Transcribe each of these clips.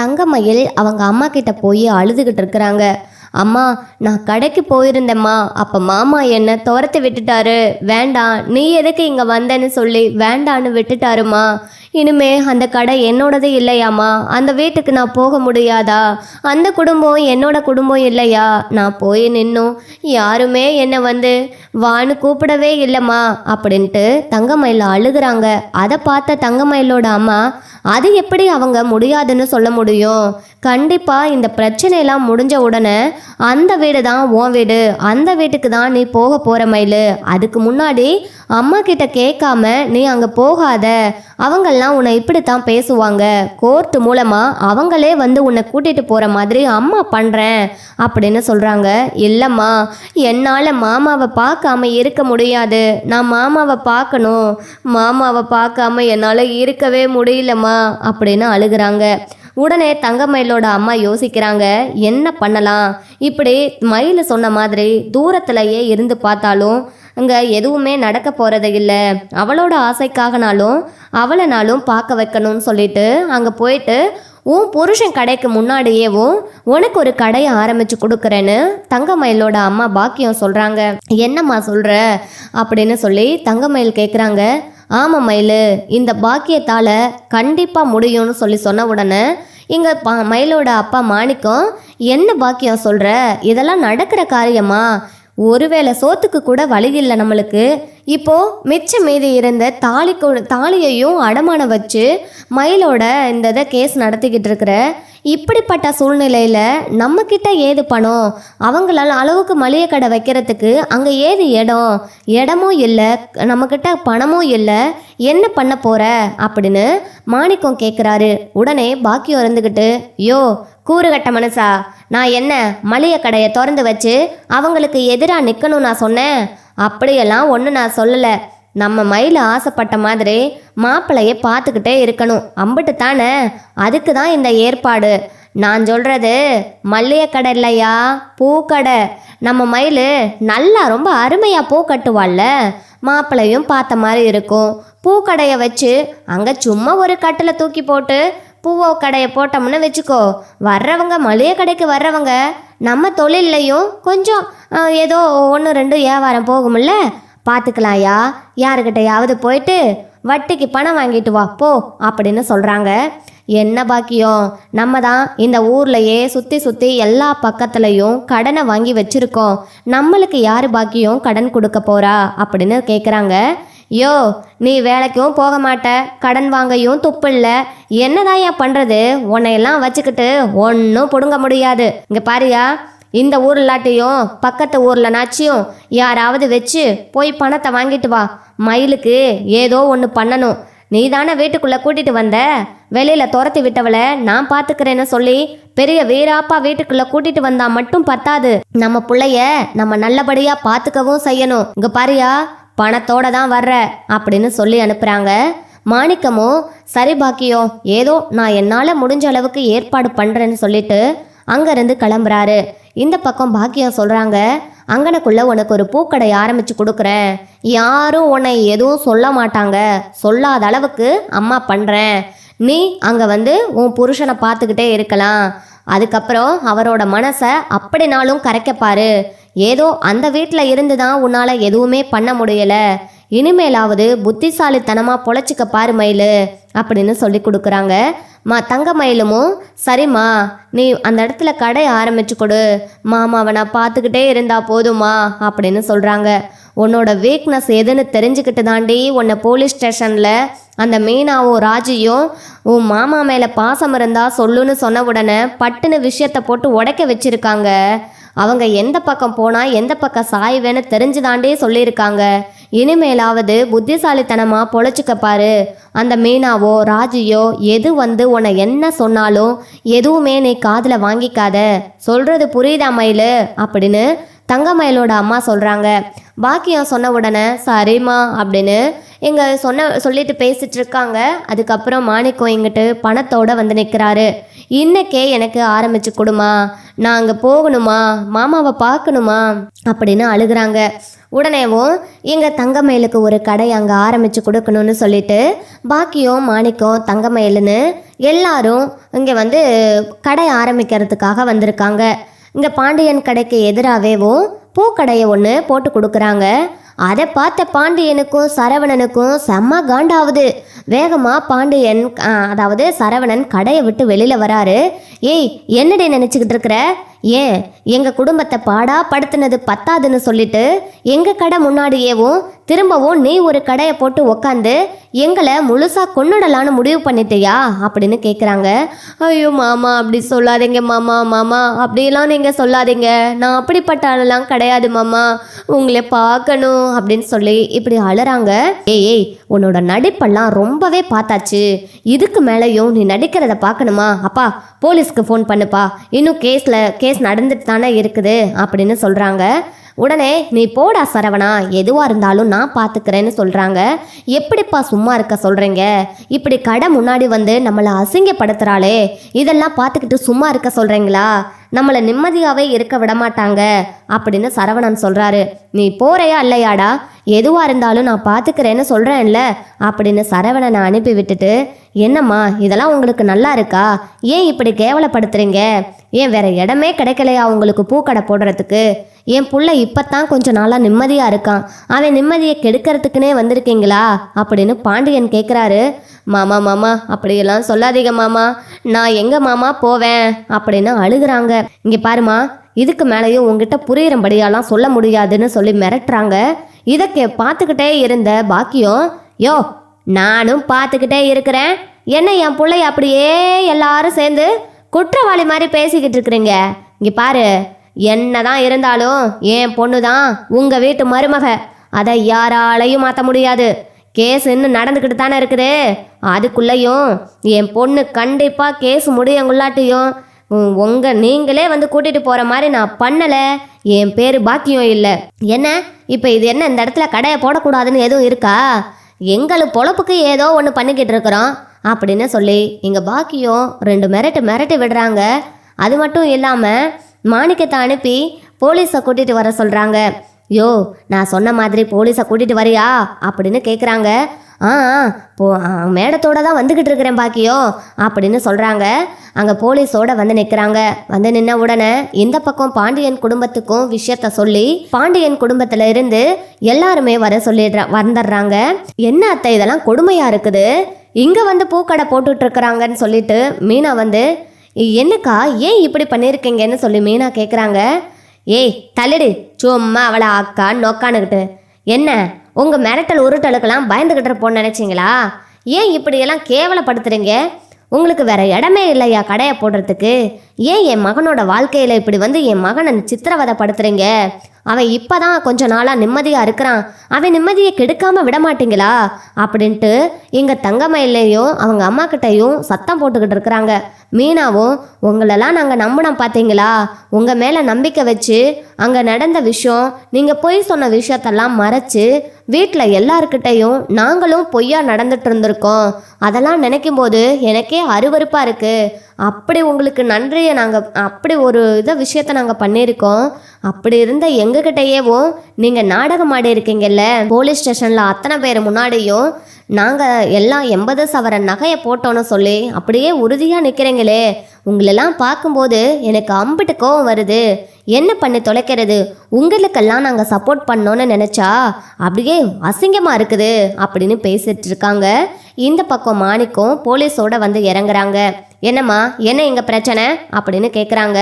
தங்கமயில் அவங்க அம்மா கிட்ட போய் அழுதுகிட்டு இருக்கிறாங்க. அம்மா நான் கடைக்கு போயிருந்தேம்மா. அப்போ மாமா என்னை துரத்தி விட்டுட்டாரு. வேண்டாம் நீ எதுக்கு இங்கே வந்தேன்னு சொல்லி வேண்டான்னு விட்டுட்டாருமா இனிமே அந்த கடை என்னோடது இல்லையாம்மா. அந்த வீட்டுக்கு நான் போக முடியாதா? அந்த குடும்பம் என்னோட குடும்பம் இல்லையா? நான் போய் நின்னும். யாருமே என்னை வந்து வான்னு கூப்பிடவே இல்லைம்மா. அப்படின்ட்டு தங்கமயில் அழுகிறாங்க. அதை பார்த்த தங்கமயிலோட அம்மா அது எப்படி அவங்க முடியாதுன்னு சொல்ல முடியும்? கண்டிப்பாக இந்த பிரச்சனையெல்லாம் முடிஞ்ச உடனே அந்த வீடு தான் உன் வீடு அந்த வீட்டுக்கு தான் நீ போக போகிற மயில். அதுக்கு முன்னாடி அம்மா கிட்ட கேட்காம நீ அங்கே போகாத. அவங்கெல்லாம் உன்னை இப்படித்தான் பேசுவாங்க. கோர்ட் மூலமாக அவங்களே வந்து உன்னை கூட்டிகிட்டு போகிற மாதிரி அம்மா பண்ணுறேன் அப்படின்னு சொல்கிறாங்க இல்லைம்மா என்னால் மாமாவை பார்க்காம இருக்க முடியாது. நான் மாமாவை பார்க்கணும். மாமாவை பார்க்காம என்னால் இருக்கவே முடியலம்மா. அப்படின்னு அழுகிறாங்க. உடனே தங்கமயிலோட அம்மா யோசிக்கிறாங்க என்ன பண்ணலாம்? இப்படி மயில் சொன்ன மாதிரி தூரத்திலேயே இருந்து பார்த்தாலும் அங்கே எதுவுமே நடக்க போகிறது இல்லை. அவளோட ஆசைக்காகனாலும் அவளைனாலும் பார்க்க வைக்கணும்னு சொல்லிட்டு அங்கே போயிட்டு உன் புருஷன் கடைக்கு முன்னாடியேவும் உனக்கு ஒரு கடையை ஆரம்பிச்சு கொடுக்குறேன்னு தங்கமயிலோட அம்மா பாக்கியம் சொல்கிறாங்க என்னம்மா சொல்கிற அப்படின்னு சொல்லி தங்கமயில் கேட்குறாங்க ஆமாம் மயிலு. இந்த பாக்கியத்தால் கண்டிப்பாக முடியும்னு சொல்லி சொன்ன உடனே இங்கே பா மயிலோட அப்பா மாணிக்கம் என்ன பாக்கியம் சொல்கிற இதெல்லாம் நடக்கிற காரியமா? ஒருவேளை சோத்துக்கு கூட வழி இல்லை நம்மளுக்கு. இப்போது மிச்சம் மீதி இருந்த தாலி தாலியையும் அடமானம் வச்சு மயிலோட இந்த இதை கேஸ் நடத்திக்கிட்டு இருக்கிற இப்படிப்பட்ட சூழ்நிலையில் நம்மக்கிட்ட ஏது பணம்? அவங்களால அளவுக்கு மளிகை கடை வைக்கிறதுக்கு அங்கே ஏது இடம்? இடமும் இல்லை நம்மக்கிட்ட பணமும் இல்லை என்ன பண்ண போகிற அப்படின்னு மாணிக்கம் கேட்குறாரு உடனே பாக்கியம் இருந்துக்கிட்டு யோ கூறுகட்ட மனுஷா நான் என்ன மளிகை கடையை திறந்து வச்சு அவங்களுக்கு எதிராக நிற்கணும் நான் சொன்னேன்? அப்படியெல்லாம் ஒன்றும் நான் சொல்லலை. நம்ம மயில் ஆசைப்பட்ட மாதிரி மாப்பிள்ளைய பார்த்துக்கிட்டே இருக்கணும். அம்பிட்டு தானே? அதுக்கு தான் இந்த ஏற்பாடு. நான் சொல்கிறது மல்லிகை கடை இல்லையா? பூக்கடை. நம்ம மயில் நல்லா ரொம்ப அருமையாக பூ கட்டுவாள்ல. மாப்பிள்ளையும் பார்த்த மாதிரி இருக்கும். பூக்கடையை வச்சு அங்கே சும்மா ஒரு கட்டில் தூக்கி போட்டு பூவோ கடையை போட்டோம்னு வச்சுக்கோ. வர்றவங்க மளிகை கடைக்கு வர்றவங்க நம்ம தொழில்லையும் கொஞ்சம் ஏதோ ஒன்று ரெண்டு வியாபாரம் போகும்ல. பார்த்துக்கலாயா யாருக்கிட்டையாவது போயிட்டு வட்டிக்கு பணம் வாங்கிட்டு வா போ அப்படின்னு சொல்கிறாங்க என்ன பாக்கியம்? நம்ம தான் இந்த ஊர்லயே சுற்றி சுற்றி எல்லா பக்கத்துலையும் கடனை வாங்கி வச்சுருக்கோம். நம்மளுக்கு யார் பாக்கியம் கடன் கொடுக்க போறா? அப்படின்னு கேட்குறாங்க யோ நீ வேலைக்கும் போக மாட்ட. கடன் வாங்கையும் துப்பில்ல என்னதான் ஏன் பண்ணுறது உன்னையெல்லாம் வச்சுக்கிட்டு ஒன்றும் பிடுங்க முடியாது. இங்கே பாரியா இந்த ஊர்லாட்டையும் பக்கத்து ஊரில்னாச்சியும் யாராவது வச்சு போய் பணத்தை வாங்கிட்டு வா. மயிலுக்கு ஏதோ ஒன்று பண்ணணும். நீ தானே வீட்டுக்குள்ளே கூட்டிகிட்டு வந்த? வெளியில் துரத்தி விட்டவளை நான் பார்த்துக்கிறேன்னு சொல்லி பெரிய வீராப்பா வீட்டுக்குள்ளே கூட்டிட்டு வந்தா மட்டும் பத்தாது. நம்ம பிள்ளைய நம்ம நல்லபடியாக பார்த்துக்கவும் செய்யணும். இங்கே பாரியா பணத்தோட தான் வர்ற அப்படின்னு சொல்லி அனுப்புகிறாங்க மாணிக்கமோ சரி பாக்கியோ ஏதோ நான் என்னால் முடிஞ்ச அளவுக்கு ஏற்பாடு பண்ணுறேன்னு சொல்லிட்டு அங்கேருந்து கிளம்புறாரு. இந்த பக்கம் பாக்கியம் சொல்கிறாங்க அங்கனக்குள்ளே உனக்கு ஒரு பூக்கடை ஆரம்பித்து கொடுக்குறேன். யாரும் உன்னை எதுவும் சொல்ல மாட்டாங்க. சொல்லாத அளவுக்கு அம்மா பண்ணுறேன் நீ அங்கே வந்து உன் புருஷனை பார்த்துக்கிட்டே இருக்கலாம். அதுக்கப்புறம் அவரோட மனசை அப்படினாலும் கரைக்கப்பாரு ஏதோ அந்த வீட்டில் இருந்து தான் உன்னால் எதுவுமே பண்ண முடியலை. இனிமேலாவது புத்திசாலித்தனமாக பொழைச்சிக்க பாரு மயிலு. அப்படின்னு சொல்லி கொடுக்குறாங்க. மா தங்க மயிலுமும் சரிம்மா நீ அந்த இடத்துல கடை ஆரம்பிச்சு கொடு. மாமாவை நான் பார்த்துக்கிட்டே இருந்தா போதுமா அப்படின்னு சொல்கிறாங்க உன்னோட வீக்னஸ் எதுன்னு தெரிஞ்சுக்கிட்டு தாண்டி உன்னை போலீஸ் ஸ்டேஷனில் அந்த மீனாவும் ராஜியும் உன் மாமா மேலே பாசம் இருந்தால் சொல்லுன்னு சொன்ன உடனே பட்டுன்னு விஷயத்தை போட்டு உடைக்க வச்சிருக்காங்க. அவங்க எந்த பக்கம் போனால் எந்த பக்கம் சாய்வேன்னு தெரிஞ்சு தாண்டே சொல்லியிருக்காங்க. இனிமேலாவது புத்திசாலித்தனமாக பொழைச்சிக்கப்பாரு அந்த மீனாவோ ராஜியோ எது வந்து உன்னை என்ன சொன்னாலும் எதுவுமே நீ காதில் வாங்கிக்காத. சொல்கிறது புரியுதா மயிலு? அப்படின்னு தங்கமயிலோட அம்மா சொல்கிறாங்க பாக்கியம் சொன்ன உடனே சரிம்மா அப்படின்னு இங்கே சொன்ன சொல்லிட்டு பேசிட்டு இருக்காங்க. அதுக்கப்புறம் மாணிக்கம் இங்கிட்டு பணத்தோட வந்து நிற்கிறாரு இன்னைக்கே எனக்கு ஆரம்பிச்சு கொடுமா. நான் அங்கே போகணுமா? மாமாவை பார்க்கணுமா? அப்படின்னு அழுகுறாங்க. உடனேவும் எங்கள் தங்கமயிலுக்கு ஒரு கடை அங்கே ஆரம்பித்து கொடுக்கணும்னு சொல்லிட்டு பாக்கியம் மாணிக்கம் தங்கமயிலுன்னு எல்லாரும் இங்கே வந்து கடை ஆரம்பிக்கிறதுக்காக வந்திருக்காங்க. இங்கே பாண்டியன் கடைக்கு எதிராகவேவும் பூக்கடையை ஒன்று போட்டு கொடுக்குறாங்க. அதை பார்த்த பாண்டியனுக்கும் சரவணனுக்கும் செம்ம காண்டாவது. வேகமாக பாண்டியன் அதாவது சரவணன் கடையை விட்டு வெளியில் வராரு. ஏய் என்னடே நினச்சிக்கிட்டு இருக்கிற? ஏன் எங்கள் குடும்பத்தை பாடா படுத்துனது பத்தாதுன்னு சொல்லிட்டு எங்கள் கடை முன்னாடியேவும் திரும்பவும் நீ ஒரு கடையை போட்டு உக்காந்து எங்களை முழுசாக கொண்டுடலான்னு முடிவு பண்ணிட்டியா? அப்படின்னு கேட்குறாங்க ஐயோ மாமா அப்படி சொல்லாதீங்க மாமா மாமா. அப்படிலாம் நீங்கள் சொல்லாதீங்க. நான் அப்படிப்பட்ட ஆளெல்லாம் கிடையாது மாமா. உங்களை பார்க்கணும் அப்படின்னு சொல்லி இப்படி அழுறாங்க. ஏய் ஏய் உன்னோட நடிப்பெல்லாம் ரொம்பவே பார்த்தாச்சு. இதுக்கு மேலேயும் நீ நடிக்கிறத பார்க்கணுமா? அப்பா போலீஸ்க்கு ஃபோன் பண்ணுப்பா. இன்னும் கேஸில் கேஸ் நடந்துட்டு தானே இருக்குது அப்படின்னு சொல்கிறாங்க உடனே நீ போடா சரவணா எதுவாக இருந்தாலும் நான் பார்த்துக்கிறேன்னு சொல்கிறாங்க எப்படிப்பா சும்மா இருக்க சொல்கிறீங்க இப்படி கடை முன்னாடி வந்து நம்மளை அசிங்கப்படுத்துகிறாளே இதெல்லாம் பார்த்துக்கிட்டு சும்மா இருக்க சொல்கிறீங்களா நம்மளை நிம்மதியாகவே இருக்க விட மாட்டாங்க அப்படின்னு சரவணன் சொல்கிறாரு நீ போறையா இல்லையாடா? எதுவாக இருந்தாலும் நான் பார்த்துக்கிறேன்னு சொல்கிறேன்ல அப்படின்னு சரவணனை அனுப்பி விட்டுட்டு என்னம்மா இதெல்லாம் உங்களுக்கு நல்லா இருக்கா? ஏன் இப்படி கேவலப்படுத்துறீங்க? ஏன் வேற இடமே கிடைக்கலையா உங்களுக்கு பூக்கடை போடுறதுக்கு? என் புள்ள இப்பத்தான் கொஞ்ச நாளாக நிம்மதியாக இருக்கான். அவன் நிம்மதியை கெடுக்கிறதுக்குனே வந்திருக்கீங்களா? அப்படின்னு பாண்டியன் கேட்குறாரு மாமா மாமா அப்படியெல்லாம் சொல்லாதீங்க மாமா. நான் எங்கே மாமா போவேன்? அப்படின்னு அழுகிறாங்க. இங்கே பாருமா இதுக்கு மேலேயும் உங்ககிட்ட புரியுறபடியாலாம் சொல்ல முடியாதுன்னு சொல்லி மிரட்டுறாங்க. இதை பார்த்துக்கிட்டே இருந்த பாக்கியம் யோ நானும் பார்த்துக்கிட்டே இருக்கிறேன். என்ன என் பிள்ளை அப்படியே எல்லாரும் சேர்ந்து குற்றவாளி மாதிரி பேசிக்கிட்டு இருக்கிறீங்க? இங்கே பாரு என்னதான் இருந்தாலும் என் பொண்ணு தான் உங்கள் வீட்டு மருமக. அதை யாராலையும் மாற்ற முடியாது. கேஸ் இன்னும் நடந்துக்கிட்டு தானே இருக்குது? அதுக்குள்ளேயும் என் பொண்ணு கண்டிப்பாக கேஸ் முடியங்குள்ளாட்டியும் உங்கள் நீங்களே வந்து கூட்டிகிட்டு போகிற மாதிரி நான் பண்ணலை. என் பேர் பாக்கியம் இல்லை. என்ன? இப்போ இது என்ன இந்த இடத்துல கடையை போடக்கூடாதுன்னு எதுவும் இருக்கா? எங்களுக்கு பொழப்புக்கு ஏதோ ஒன்று பண்ணிக்கிட்டு இருக்கிறோம். அப்படின்னு சொல்லி இங்கே பாக்கியம் ரெண்டு மிரட்டு மிரட்டி விடுறாங்க. அது மட்டும் இல்லாமல் மாணிக்கத்தை அனுப்பி போலீஸை கூட்டிகிட்டு வர சொல்கிறாங்க யோ நான் சொன்ன மாதிரி போலீஸை கூட்டிகிட்டு வரியா? அப்படின்னு கேட்குறாங்க ஆ போ மேடத்தோட தான் வந்துக்கிட்டு இருக்கிறேன் பாக்கியோ அப்படின்னு சொல்கிறாங்க அங்கே போலீஸோட வந்து நிற்கிறாங்க வந்து நின்ன உடனே இந்த பக்கம் பாண்டியன் குடும்பத்துக்கும் விஷயத்த சொல்லி பாண்டியன் குடும்பத்தில் இருந்து எல்லாருமே வர சொல்லிடுற வந்துடுறாங்க. என்ன அத்தை இதெல்லாம் கொடுமையாக இருக்குது? இங்கே வந்து பூக்கடை போட்டுட்ருக்குறாங்கன்னு சொல்லிட்டு மீனா வந்து என்னக்கா ஏன் இப்படி பண்ணியிருக்கீங்கன்னு சொல்லி மீனா கேட்குறாங்க ஏய் தள்ளிடு. சும்மா அவளை அக்கான்னு நொக்கானுக்கிட்டு என்ன உங்கள் மிரட்டல் உருட்டலுக்கெல்லாம் பயந்துக்கிட்டு இருப்போன்னு நினச்சிங்களா? ஏன் இப்படியெல்லாம் கேவலப்படுத்துறீங்க? உங்களுக்கு வேற இடமே இல்லையா கடையை போடுறதுக்கு? ஏன் என் மகனோட வாழ்க்கையில் இப்படி வந்து என் மகனை சித்திரவதைப்படுத்துறீங்க? அவன் இப்போதான் கொஞ்ச நாளாக நிம்மதியாக இருக்கிறான். அவன் நிம்மதியை கெடுக்காமல் விட மாட்டீங்களா அப்படின்ட்டு எங்கள் தங்கமயிலையும் அவங்க அம்மா கிட்டையும் சத்தம் போட்டுக்கிட்டு இருக்கிறாங்க. மீனாவும் உங்களெல்லாம் நாங்கள் நம்பினோம் பார்த்தீங்களா உங்கள் மேலே நம்பிக்கை வச்சு அங்கே நடந்த விஷயம் நீங்கள் பொய் சொன்ன விஷயத்தெல்லாம் மறைச்சு வீட்டில் எல்லாருக்கிட்டையும் நாங்களும் பொய்யா நடந்துட்டு இருந்திருக்கோம். அதெல்லாம் நினைக்கும் போது எனக்கே அருவருப்பாக இருக்குது அப்படி உங்களுக்கு நன்றியை நாங்கள் அப்படி ஒரு இதை விஷயத்த நாங்கள் பண்ணியிருக்கோம். அப்படி இருந்த எங்ககிட்டயேவும் நீங்கள் நாடகம் ஆடி இருக்கீங்கல்ல போலீஸ் ஸ்டேஷனில் அத்தனை பேர் முன்னாடியும் நாங்கள் எல்லாம் எண்பது சவர நகையை போட்டோன்னு சொல்லி அப்படியே உறுதியாக நிற்கிறீங்களே உங்களெல்லாம் பார்க்கும்போது எனக்கு அம்பிட்டு கோவம் வருது. என்ன பண்ணி தொலைக்கிறது? உங்களுக்கெல்லாம் நாங்கள் சப்போர்ட் பண்ணோன்னு நினச்சா அப்படியே அசிங்கமாக இருக்குது அப்படின்னு பேசிட்டு இருக்காங்க. இந்த பக்கம் மாணிக்கம் போலீஸோட வந்து இறங்குறாங்க. என்னம்மா என்ன இங்கே பிரச்சனை? அப்படின்னு கேட்குறாங்க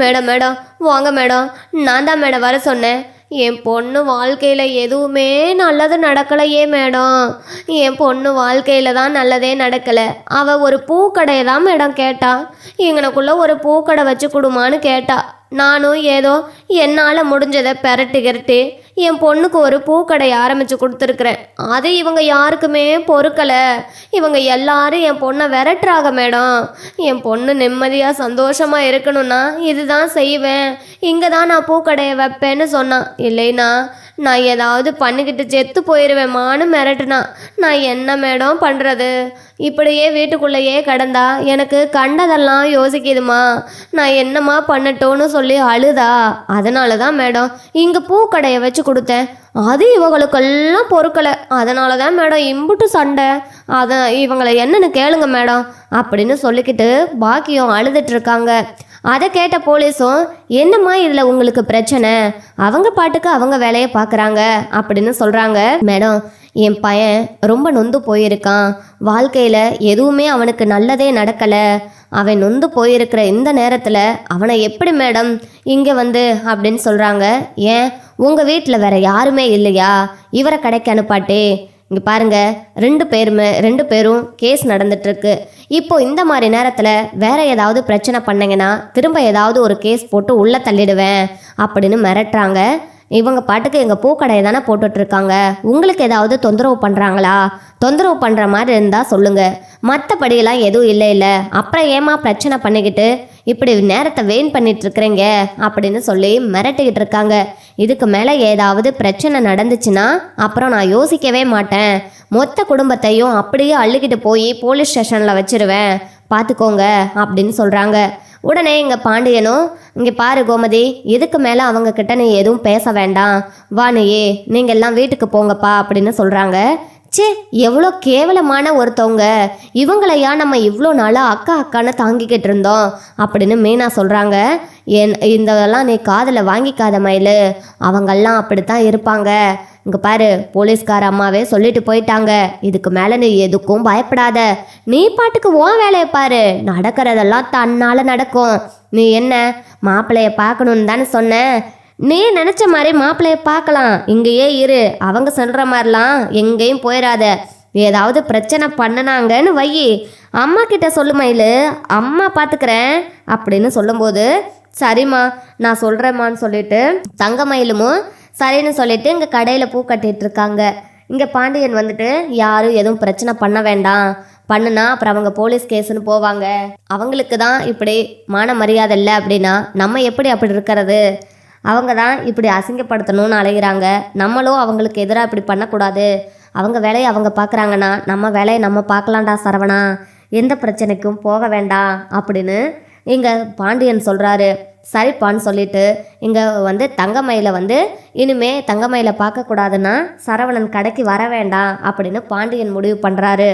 மேடம் மேடம் வாங்க மேடம். நான் தான் மேடம் வர சொன்னேன். என் பொண்ணு வாழ்க்கையில் எதுவுமே நல்லது நடக்கலையே மேடம். என் பொண்ணு வாழ்க்கையில் தான் நல்லதே நடக்கலை. அவள் ஒரு பூக்கடையை தான் மேடம் கேட்டா. எங்களுக்குள்ளே ஒரு பூக்கடை வச்சு கொடுமான்னு கேட்டா. நானும் ஏதோ என்னால் முடிஞ்சதை பெரட்டு கிரட்டி என் பொண்ணுக்கு ஒரு பூக்கடை ஆரம்பித்து கொடுத்துருக்குறேன். அது இவங்க யாருக்குமே பொறுக்கலை. இவங்க எல்லாரும் என் பொண்ணை விரட்டுறாங்க மேடம். என் பொண்ணு நிம்மதியாக சந்தோஷமாக இருக்கணும்னா இதுதான் செய்வேன். இங்கே தான் நான் பூக்கடையை வைப்பேன்னு சொன்னான் இல்லைனா நான் ஏதாவது பண்ணிக்கிட்டு செத்து போயிடுவேமான்னு மிரட்டுனா. நான் என்ன மேடம் பண்ணுறது இப்படியே வீட்டுக்குள்ளேயே கிடந்தா எனக்கு கண்டதெல்லாம் யோசிக்குதுமா? நான் என்னம்மா பண்ணட்டோன்னு சொல்லி அழுதா? அதனால தான் மேடம் இங்கே பூக்கடையை வச்சு கொடுத்தேன். அது இவங்களுக்கெல்லாம் பொறுக்கலை. அதனால தான் மேடம் இம்புட்டு சண்டை. அதை இவங்களை என்னன்னு கேளுங்க மேடம் அப்படின்னு சொல்லிக்கிட்டு பாக்கியம் அழுதுட்டு இருக்காங்க. அதை கேட்ட போலீஸும் என்னம்மா இதில் உங்களுக்கு பிரச்சனை? அவங்க பாட்டுக்கு அவங்க வேலையை பார்க்குறாங்க அப்படின்னு சொல்கிறாங்க மேடம் என் பையன் ரொம்ப நொந்து போயிருக்கான். வாழ்க்கையில் எதுவுமே அவனுக்கு நல்லதே நடக்கலை. அவன் நொந்து போயிருக்கிற இந்த நேரத்தில் அவனை எப்படி மேடம் இங்கே வந்து அப்படின்னு சொல்கிறாங்க ஏன்? உங்கள் வீட்டில் வேற யாருமே இல்லையா? இவரை கடைக்கு அனுப்பாட்டே. இங்கே பாருங்க ரெண்டு பேருமே ரெண்டு பேரும் கேஸ் நடந்துட்டுருக்கு. இப்போ இந்த மாதிரி நேரத்தில் வேற ஏதாவது பிரச்சனை பண்ணிங்கன்னா திரும்ப ஏதாவது ஒரு கேஸ் போட்டு உள்ளே தள்ளிடுவேன் அப்படின்னு மிரட்டுறாங்க. இவங்க பாட்டுக்கு எங்கள் பூக்கடையை தானே போட்டுட்ருக்காங்க. உங்களுக்கு ஏதாவது தொந்தரவு பண்ணுறாங்களா தொந்தரவு பண்ணுற மாதிரி இருந்தால் சொல்லுங்கள் மற்றபடியெல்லாம் எதுவும் இல்லை இல்லை. அப்புறம் ஏமா பிரச்சனை பண்ணிக்கிட்டு இப்படி நேரத்தை வெயின் பண்ணிட்டு இருக்கிறீங்க அப்படின்னு சொல்லி மிரட்டிக்கிட்டு இருக்காங்க இதுக்கு மேலே ஏதாவது பிரச்சனை நடந்துச்சுன்னா அப்புறம் நான் யோசிக்கவே மாட்டேன். மொத்த குடும்பத்தையும் அப்படியே அள்ளிக்கிட்டு போய் போலீஸ் ஸ்டேஷனில் வச்சிருவேன். பார்த்துக்கோங்க அப்படின்னு சொல்கிறாங்க உடனே இங்கே பாண்டியனும் இங்கே பாரு கோமதி இதுக்கு மேலே அவங்க கிட்ட நீ எதுவும் பேச வேண்டாம். வா நீங்கள் எல்லாம் வீட்டுக்கு போங்கப்பா அப்படின்னு சொல்கிறாங்க ச்சே எவ்வளோ கேவலமான ஒருத்தவங்க. இவங்களையா நம்ம இவ்வளோ நாளாக அக்கா அக்கான்னு தாங்கிக்கிட்டு இருந்தோம் அப்படின்னு மீனா சொல்கிறாங்க என் இதெல்லாம் நீ காதில் வாங்கிக்காத மயில். அவங்கெல்லாம் அப்படித்தான் இருப்பாங்க. இங்கே பாரு போலீஸ்கார அம்மாவே சொல்லிட்டு போயிட்டாங்க. இதுக்கு மேலே நீ எதுக்கும் பயப்படாத. நீ பாட்டுக்கு உன் வேலையை பாரு. நடக்கிறதெல்லாம் தன்னால் நடக்கும். நீ என்ன மாப்பிள்ளைய பார்க்கணுன்னு தானே சொன்ன? நீ நினச்ச மாதிரி மாப்பிள்ளைய பார்க்கலாம். இங்கேயே இரு. அவங்க சொல்கிற மாதிரிலாம் எங்கேயும் போயிடாத ஏதாவது பிரச்சனை பண்ணுனாங்கன்னு வை. அம்மா கிட்ட சொல்லு மயிலு. அம்மா பார்த்துக்கிறேன் அப்படின்னு சொல்லும்போது சரிம்மா நான் சொல்கிறேம்மான்னு சொல்லிட்டு தங்கமயிலுமும் சரின்னு சொல்லிட்டு இங்கே கடையில் பூ கட்டிகிட்டு இருக்காங்க. இங்கே பாண்டியன் வந்துட்டு யாரும் எதுவும் பிரச்சனை பண்ண வேண்டாம். பண்ணுனா அப்புறம் அவங்க போலீஸ் கேஸ்னு போவாங்க. அவங்களுக்கு தான் இப்படி மான மரியாதை இல்லை அப்படின்னா நம்ம எப்படி அப்படி இருக்கிறது? அவங்க தான் இப்படி அசிங்கப்படுத்தணும்னு அலைகிறாங்க நம்மளும் அவங்களுக்கு எதிராக இப்படி பண்ணக்கூடாது. அவங்க வேலையை அவங்க பார்க்குறாங்கன்னா நம்ம வேலையை நம்ம பார்க்கலாண்டா சரவணா. எந்த பிரச்சனைக்கும் போக வேண்டாம் அப்படின்னு இங்கே பாண்டியன் சொல்கிறாரு சரிப்பான்னு சொல்லிட்டு இங்கே வந்து தங்கமயில வந்து இனிமே தங்கமயில பார்க்கக்கூடாதுன்னா சரவணன் கடைக்கு வர வேண்டாம் அப்படின்னு பாண்டியன் முடிவு பண்ணுறாரு